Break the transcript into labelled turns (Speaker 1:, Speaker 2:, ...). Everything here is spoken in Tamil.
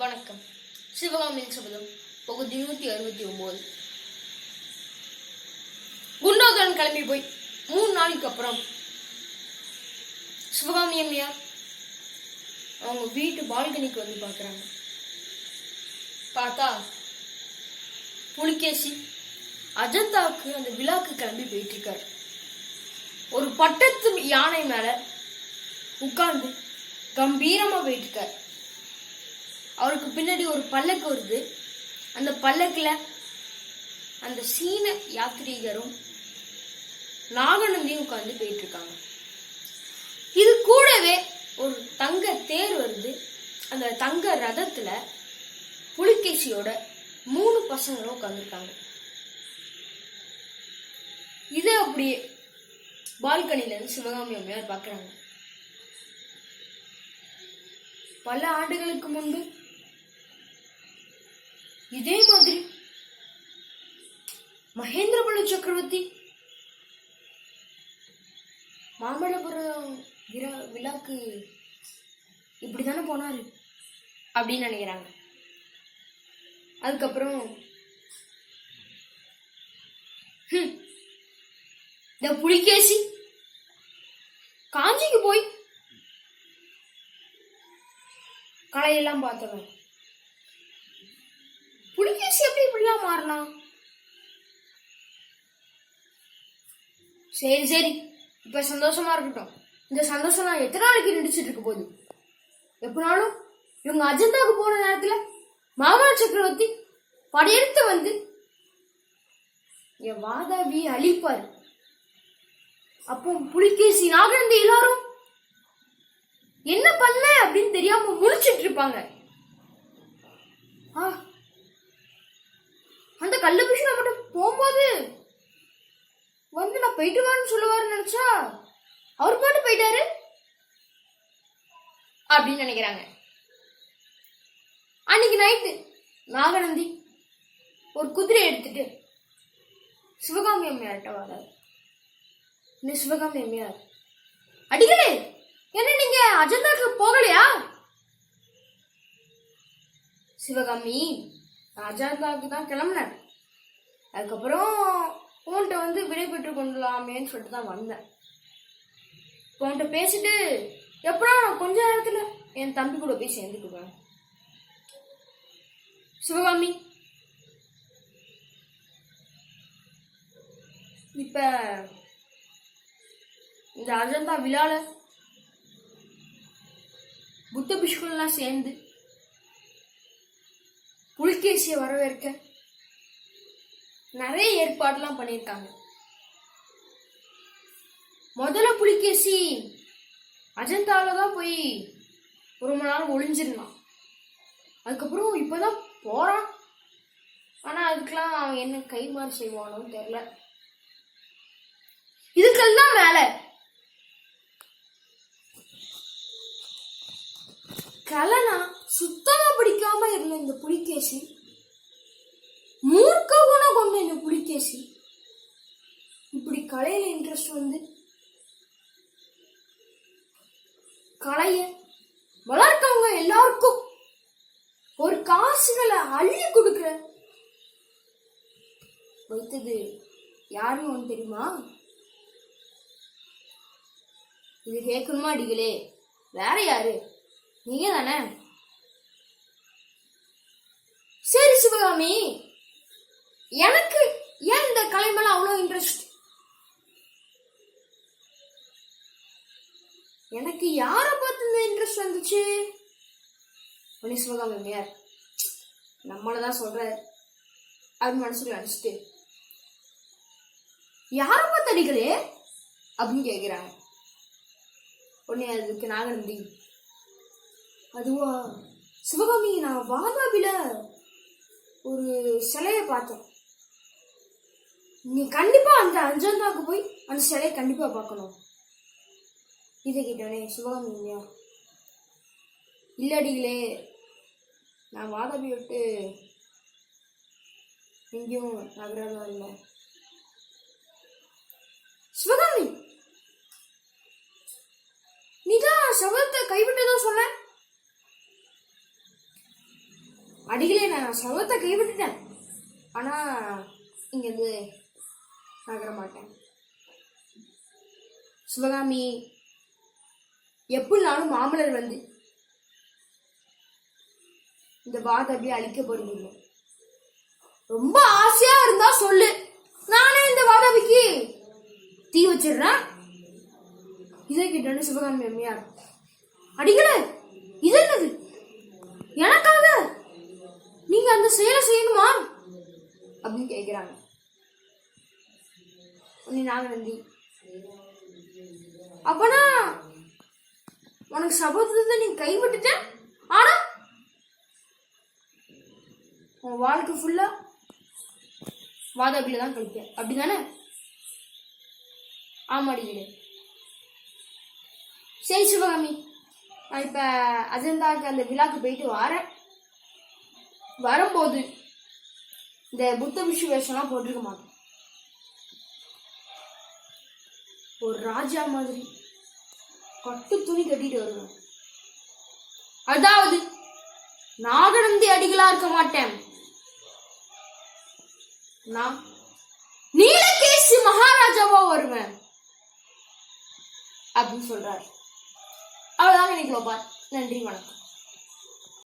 Speaker 1: வணக்கம். சிவகாமியின் சபதம் பகுதி நூத்தி அறுபத்தி ஒன்பது குண்டோதரன் கிளம்பி போய் மூணு நாளைக்கு அப்புறம். சிவகாமி அம்மையார் அவங்க வீட்டு பால்கனிக்கு வந்து பார்க்குறாங்க. பார்த்தா புலிகேசி அஜந்தாவுக்கு அந்த விழாக்கு கிளம்பி போயிட்டு இருக்காரு ஒரு பட்டத்து யானை மேல உட்கார்ந்து கம்பீரமா போயிட்டு இருக்காரு அவருக்கு பின்னாடி ஒரு பல்லக்கு வருது. அந்த பல்லக்குல அந்த சீன யாத்ரீகரும் நாகநந்தியும் உட்கார்ந்து போயிட்டு இருக்காங்க இது கூடவே ஒரு தங்க தேர் வருது. அந்த தங்க ரதத்துல புலிகேசியோட மூணு பசங்களும் உட்காந்துருக்காங்க இதை அப்படியே பால்கனில இருந்து சிவகாமி அம்மையார் பாக்குறாங்க. பல ஆண்டுகளுக்கு முன்பு இதே மாதிரி. மகேந்திரபல சக்கரவர்த்தி. மாமல்லபுரம் விழா விழாக்கு இப்படிதானே போனார் அப்படின்னு நினைக்கிறாங்க. அதுக்கப்புறம் இந்த புலிகேசி காஞ்சிக்கு போய் கலையெல்லாம் பார்த்தவன் புலிகேசி எப்படி இப்படிலாம் மாறலாம்? சரி சரி. இப்ப சந்தோஷமா இருக்கட்டும். இந்த சந்தோஷம் நான் எத்தனை நாளைக்கு நடிச்சிட்டு இருக்க போகுது எப்படினாலும் இவங்க அஜந்தாவுக்கு போன நேரத்துல மாமா சக்கரவர்த்தி படையெடுத்து வந்து என் வாதாபி அழிப்பாரு. அப்போ புலிகேசி நாகநந்தி எல்லாரும் என்ன பண்ண அப்படின்னு தெரியாம முடிச்சிட்டு இருப்பாங்க. ஆ, கள்ளபிஷனை மட்டும் போகும்போது வந்து நான் போயிட்டு வான்னு சொல்லுவாருன்னு நினைச்சா அவர் பாட்டு போயிட்டாரு அப்படின்னு நினைக்கிறாங்க. அன்னைக்கு நைட்டு நாகநந்தி ஒரு குதிரை எடுத்துட்டு சிவகாமி அம்மையார்கிட்ட வராரு. என்ன சிவகாமி அம்மையார்? அடிகளே என்ன நீங்க அஜந்தாக்கு போகலையா? சிவகாமி அஜந்தாக்கு தான் கிளம்புனேன். அதுக்கப்புறம் உன்கிட்ட வந்து விடைபெற்று கொள்ளலாமேன்னு சொல்லிட்டு தான் வந்தேன். இப்போ உன்கிட்ட பேசிட்டு எப்படா நான் கொஞ்ச நேரத்தில் என் தம்பி கூட போய் சேர்ந்துக்குவேன் சிவகாமி இப்ப இந்த அஜந்தா விழால புத்த பிஷ்குலாம் சேர்ந்து புலிகேசியை வரவேற்க நிறைய ஏற்பாடுலாம் பண்ணியிருக்காங்க. முதல்ல புலிகேசி அஜந்தாவில் தான் போய் ஒரு மணி நேரம் ஒளிஞ்சிருந்தான். அதுக்கப்புறம் இப்பதான் போறான். ஆனா அதுக்கெல்லாம் அவன் என்ன கைமாறு செய்வானோன்னு தெரியல. இதுக்கெல்லாம் வேலை. கலனா சுத்தமா பிடிக்காம இருந்த இந்த புலிகேசி மூர்க்க ஒன்று கொண்ட இந்த புலிகேசி இப்படி கலையில் இன்ட்ரெஸ்ட் வந்து கலையை வளர்க்கவங்க எல்லாருக்கும் ஒரு காசுகளை அள்ளி கொடுக்குற வைத்தது யாருன்னு ஒன்று தெரியுமா? இது கேட்கணுமா அடிகளே? வேற யாரு? நீங்க தானே சரி சிவகாமி. எனக்கு ஏன் இந்த கலை மேல அவ்வளோ இன்ட்ரெஸ்ட் எனக்கு யாரை பார்த்து இந்த இன்ட்ரெஸ்ட் வந்துச்சு? உடனே சிவகாமி அம்மையார் நம்மளை தான் சொல்ற அது மனசுக்குள்ள நினைச்சிட்டு யாரை பார்த்து அடிக்கலே? அப்படின்னு கேட்கிறாங்க உடனே அதுக்கு நாகநந்தி அதுவா சிவகாமி நான் வாதாபில ஒரு சிலையை பார்த்தேன். நீ கண்டிப்பா அந்த அஞ்சந்தாக்கு போய் அந்த சிலையை கண்டிப்பா பார்க்கணும். இதை கேட்டோடனே சிவகாமி இல்லையா இல்லடிகளே நான் வாதாபி விட்டு எங்கேயும் நகரம் இல்லை. சிவகாமி நீதான் சபதத்தை கைவிட்டதா சொன்ன? அடிகளே நான் சபதத்தை கைவிட்டுட்டேன். ஆனா இங்க இருந்து நகர மாட்டேன் சிவகாமி எப்படினாலும் மாமலர் வந்து இந்த வாதபியை அழிக்க போறீங்க ரொம்ப ஆசையா இருந்தா சொல்லு. நானே இந்த வாதாபிக்கு தீ வச்சிடுறேன். இதை கேட்டோன்னு சிவகாமி அம்மையார் அடிக்கல இது என்னது? எனக்காக நீங்க அந்த செயலை செய்யணுமா? அப்படின்னு கேட்கிறாங்க நாகநந்தி அப்பனா உனக்கு சபதத்தை நீ கைவிட்டுட்ட? ஆனா உன் வாழ்க்கை ஃபுல்லா வாதாபில தான் கழிக்க. அப்படிதானே? ஆமாடிங்களே சரி சிவகாமி. நான் இப்ப அஜந்தாக்கு அந்த விழாக்கு போயிட்டு வரேன். வரும்போது இந்த புத்த விஷு வேஷம்லாம் போட்டிருக்க மாட்டேன் ஒரு ராஜா மாதிரி. கட்டு துணி கட்டிட்டு வருவேன். அதாவது நாகநந்தி அடிகளா இருக்க மாட்டேன். நான் நீலகேசி மகாராஜாவா வருவேன். அப்படின்னு சொல்றாரு. அவ்வளவுதான் நினைக்கலாம் பார் நன்றி வணக்கம்.